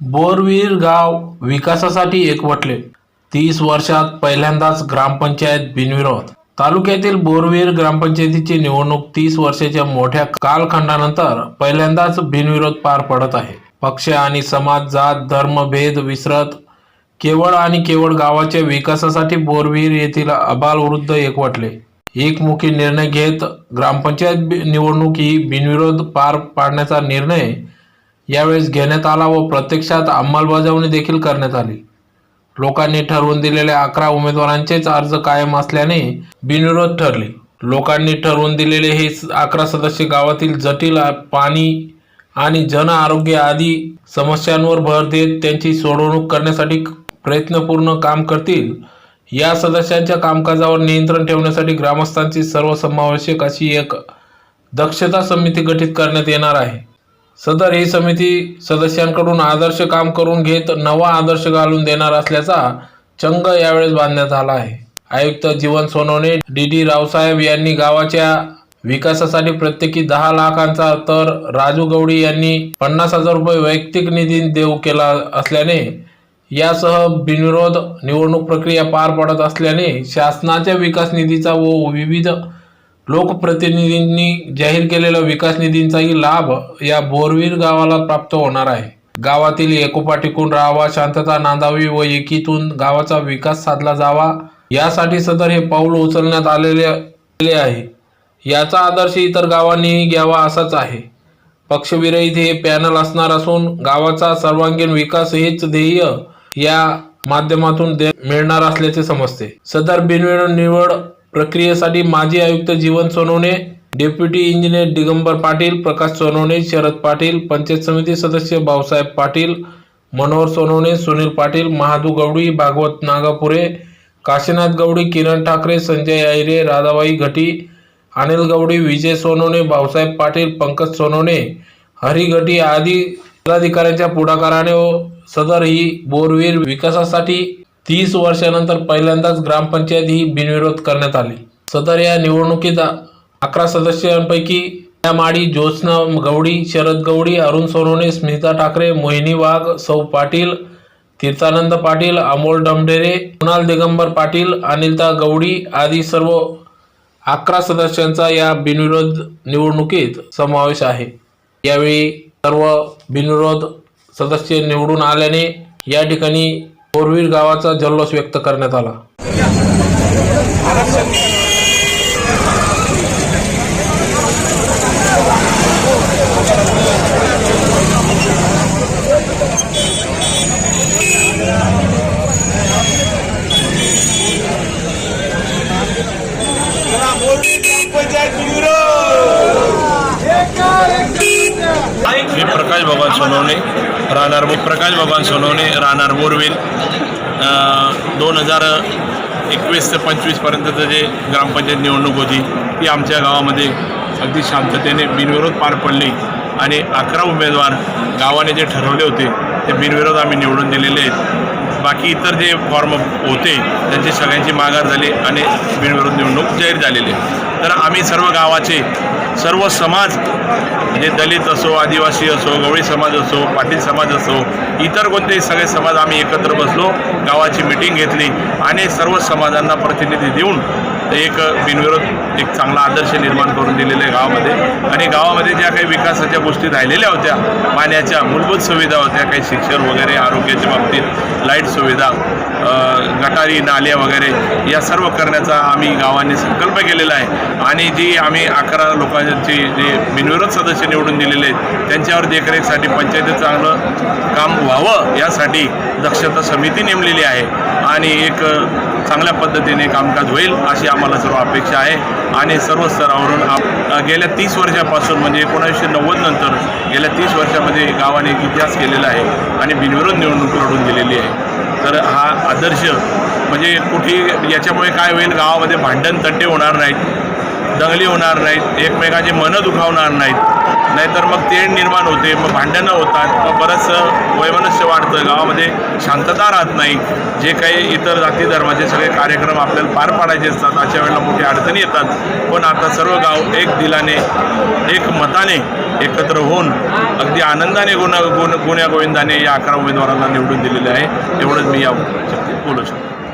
बोरवीर गाव विकासासाठी एकवटले. तीस वर्षात पहिल्यांदाच ग्रामपंचायत बिनविरोध. तालुक्यातील बोरवीर ग्रामपंचायतीची निवडणूक तीस वर्षाच्या मोठ्या कालखंडानंतर पहिल्यांदाच बिनविरोध पार पडत आहे. पक्ष आणि समाज जात धर्म भेद विसरत केवळ आणि केवळ गावाच्या विकासासाठी बोरविहीर येथील अबालवृद्ध एकवटले. एकमुखी निर्णय घेत ग्रामपंचायत निवडणूक ही बिनविरोध पार पाडण्याचा निर्णय यावेळेस घेण्यात आला व प्रत्यक्षात अंमलबजावणी देखील करण्यात आली. लोकांनी ठरवून दिलेल्या अकरा उमेदवारांचेच अर्ज कायम असल्याने बिनविरोध ठरले. लोकांनी ठरवून दिलेले हे अकरा सदस्य गावातील जटिल पाणी आणि जन आरोग्य आदी समस्यांवर भर देत त्यांची सोडवणूक करण्यासाठी प्रयत्नपूर्ण काम करतील. या सदस्यांच्या कामकाजावर नियंत्रण ठेवण्यासाठी ग्रामस्थांची सर्वसमावेशक अशी एक दक्षता समिती गठीत करण्यात येणार आहे. सदर ही समिती सदस्यांकडून आदर्श काम करून घेत नवा आदर्श घालून देणार असल्याचा चंग यावेळेस बांधण्यात आला आहे. आयुक्त जीवन सोनवणे डी डी रावसाहेब यांनी गावाच्या विकासासाठी प्रत्येकी दहा लाखांचा तर राजू गवडी यांनी पन्नास हजार रुपये वैयक्तिक निधी देऊ केला असल्याने यासह बिनविरोध निवडणूक प्रक्रिया पार पडत असल्याने शासनाच्या विकास निधीचा व विविध लोकप्रतिनिधींनी जाहीर केलेल्या विकास निधींचाही लाभ या बोरवीर गावाला प्राप्त होणार आहे. गावातील एकोपा टिकून राहावा शांतता नांदावी व एकीतून गावाचा विकास साधला जावा यासाठी सदर हे पाऊल उचलण्यात आलेले आहे. याचा आदर्श इतर गावांनीही घ्यावा असाच आहे. पक्षविरहित हे पॅनल असणार असून गावाचा सर्वांगीण विकास हेच ध्येय या माध्यमातून दे- मिळणार असल्याचे समजते. सदर बिनविरोध निवड प्रक्रियेसाठी माजी आयुक्त जीवन सोनवणे डेप्युटी इंजिनियर दिगंबर पाटील प्रकाश सोनवणे शरद पाटील पंचायत समिती सदस्य भाऊसाहेब पाटील मनोहर सोनवणे सुनील पाटील महादू गवडी भागवत नागापुरे काशीनाथ गवडी किरण ठाकरे संजय आयरे राधाबाई घटी अनिल गवडी विजय सोनवणे भाऊसाहेब पाटील पंकज सोनवणे हरी घटी आदी पदाधिकाऱ्यांच्या पुढाकाराने हो, सदर ही बोरवीर विकासासाठी तीस वर्षानंतर पहिल्यांदाच ग्रामपंचायत ही बिनविरोध करण्यात आली. सदर या निवडणुकीत अकरा सदस्यांपैकी या माडी ज्योत्स्ना गवडी शरद गवडी अरुण सोनवणे स्मिता ठाकरे मोहिनी वाघ सौ पाटील तीर्थानंद पाटील अमोल डमढेरे कुणाल दिगंबर पाटील अनिलता गवडी आदी सर्व अकरा सदस्यांचा या बिनविरोध निवडणुकीत समावेश आहे. यावेळी सर्व बिनविरोध सदस्य निवडून आल्याने या ठिकाणी बोरवीर गावाचा जल्लोष व्यक्त करण्यात आला. मी प्रकाश बाबा सोनवणे राहणार प्रकाश भगवान सोनवणे राहणार बोरवेल दोन हजार एकवीस ते पंचवीसपर्यंतचं जे ग्रामपंचायत निवडणूक होती ती आमच्या गावामध्ये अगदी शांततेने बिनविरोध पार पडली. आणि अकरा उमेदवार गावाने जे ठरवले होते ते बिनविरोध आम्ही निवडून दिलेले आहेत. बाकी इतर जे फॉर्म होते त्यांची सगळ्यांची माघार झाली आणि बिनविरोध निवडणूक जाहीर झालेली आहे. तर आम्ही सर्व गावाचे सर्व समाज म्हणजे दलित असो आदिवासी असो गवळी समाज असो पाटील समाज असो इतर कोणतेही सगळे समाज आम्ही एकत्र बसलो गावाची मिटिंग घेतली आणि सर्व समाजांना प्रतिनिधी देऊन एक बिनविरोध एक चांगला आदर्श निर्माण करून दिलेला आहे गावामध्ये. आणि गावामध्ये ज्या काही विकासाच्या गोष्टी राहिलेल्या होत्या पाण्याच्या मूलभूत सुविधा होत्या काही शिक्षण वगैरे आरोग्याच्या बाबतीत लाइट सुविधा गटारी नाल्या वगैरे या सर्व करण्याचा आम्ही गावांनी संकल्प केलेला आहे. आणि जी आम्ही अकरा लोकांची जे बिनविरोध सदस्य निवडून दिलेले आहेत त्यांच्यावर देखरेखसाठी पंचायतीत चांगलं काम व्हावं यासाठी दक्षता समिती नेमलेली आहे. आणि एक चांगल्या पद्धतीने कामकाज होईल अशी आम्हाला सर्व अपेक्षा आहे. आणि सर्व स्तरावरून आप गेल्या तीस वर्षापासून म्हणजे एकोणीसशे नव्वद नंतर गेल्या तीस वर्षामध्ये गावाने एक इतिहास केलेला आहे आणि बिनविरोध निवडणूक लढून दिलेली आहे. तर हा आदर्श म्हणजे कुठे याच्यामुळे काय होईल? गावामध्ये भांडण तंटे होणार नाहीत. दंगली होणार नाहीत एकमेकाचे मनं दुखावणार नाहीत. नाहीतर मग तेढ निर्माण होते मग भांडणं होतात मग बरंचसं वैमनस्य वाढतं गावामध्ये शांतता राहत नाही. जे काही इतर जाती धर्माचे सगळे कार्यक्रम आपल्याला पार पाडायचे असतात अशा वेळेला मोठी अडचणी येतात. पण आता सर्व गाव एक दिलाने एक मताने एकत्र होऊन अगदी आनंदाने गुण गुण गुण्यागोविंदाने या अकरा उमेदवारांना निवडून दिलेले आहे. एवढंच मी या बोलू शकतो.